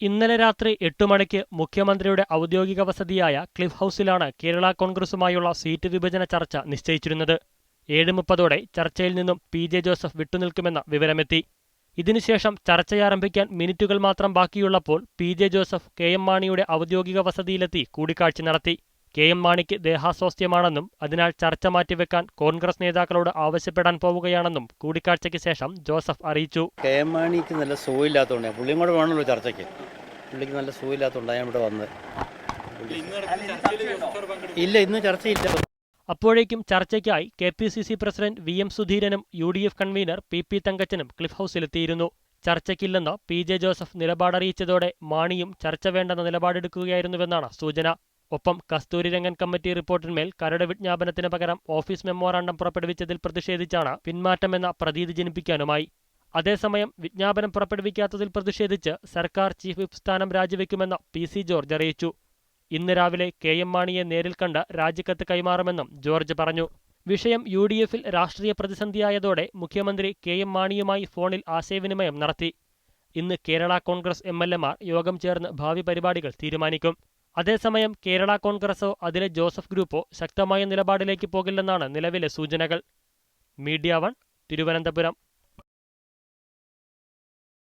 ഇന്നലെ രാത്രി എട്ടു മണിക്ക് മുഖ്യമന്ത്രിയുടെ ഔദ്യോഗിക വസതിയായ ക്ലിഫ് ഹൗസിലാണ് കേരള കോൺഗ്രസുമായുള്ള സീറ്റ് വിഭജന ചർച്ച നിശ്ചയിച്ചിരുന്നത്. ഏഴ് മുപ്പതോടെ ചർച്ചയിൽ നിന്നും പി ജെ ജോസഫ് വിട്ടുനിൽക്കുമെന്ന വിവരമെത്തി. ഇതിനുശേഷം ചർച്ചയാരംഭിക്കാൻ മിനിറ്റുകൾ മാത്രം ബാക്കിയുള്ളപ്പോൾ P J Joseph K M മാണിയുടെ ഔദ്യോഗിക വസതിയിലെത്തി കൂടിക്കാഴ്ച നടത്തി. കെ എം മാണിക്ക് ദേഹാസ്വാസ്ഥ്യമാണെന്നും അതിനാൽ ചർച്ച മാറ്റിവെക്കാൻ കോൺഗ്രസ് നേതാക്കളോട് ആവശ്യപ്പെടാൻ പോവുകയാണെന്നും കൂടിക്കാഴ്ചയ്ക്ക് ശേഷം ജോസഫ് അറിയിച്ചു. കെ എം മാണിക്ക് നല്ല സുഖമില്ലാത്തതുകൊണ്ട് പുള്ളിയും കൂടെ വേണമല്ലോ ചർച്ചയ്ക്ക്. പുള്ളിക്ക് നല്ല സുഖമില്ലാത്തതുകൊണ്ടാണ് ഞാൻ ഇവിടെ വന്നത് ഇല്ല ഇന്ന് ചർച്ചയില്ല. അപ്പോഴേക്കും ചർച്ചയ്ക്കായി K P C C president V M സുധീരനും U D F convener P P തങ്കച്ചനും Cliff ഹൌസിലെത്തിയിരുന്നു. ചർച്ചയ്ക്കില്ലെന്ന് പി ജെ ജോസഫ് നിലപാടറിയിച്ചതോടെ മാണിയും ചർച്ച വേണ്ടെന്ന നിലപാടെടുക്കുകയായിരുന്നുവെന്നാണ് സൂചന. ഒപ്പം കസ്തൂരിരംഗൻ കമ്മിറ്റി റിപ്പോർട്ടിന്മേൽ കരട് വിജ്ഞാപനത്തിന് പകരം ഓഫീസ് മെമ്മോറാണ്ടം പുറപ്പെടുവിച്ചതിൽ പ്രതിഷേധിച്ചാണ് പിന്മാറ്റമെന്ന പ്രതീതി ജനിപ്പിക്കാനുമായി. അതേസമയം വിജ്ഞാപനം പുറപ്പെടുവിക്കാത്തതിൽ പ്രതിഷേധിച്ച് സർക്കാർ ചീഫ് വിപ്പ് സ്ഥാനം രാജിവെക്കുമെന്ന് പി സി ജോർജ് അറിയിച്ചു. ഇന്ന് രാവിലെ കെ എം മാണിയെ നേരിൽ കണ്ട് രാജിക്കത്ത് കൈമാറുമെന്നും ജോർജ് പറഞ്ഞു. വിഷയം യു ഡി എഫിൽ രാഷ്ട്രീയ പ്രതിസന്ധിയായതോടെ മുഖ്യമന്ത്രി കെ എം മാണിയുമായി ഫോണിൽ ആശയവിനിമയം നടത്തി. ഇന്ന് കേരള കോൺഗ്രസ് എം എൽ എമാർ യോഗം ചേർന്ന് ഭാവി പരിപാടികൾ തീരുമാനിക്കും. അതേസമയം കേരള കോൺഗ്രസോ അതിലെ ജോസഫ് ഗ്രൂപ്പോ ശക്തമായ നിലപാടിലേക്ക് പോകില്ലെന്നാണ് നിലവിലെ സൂചനകൾ. Media one Thiruvananthapuram.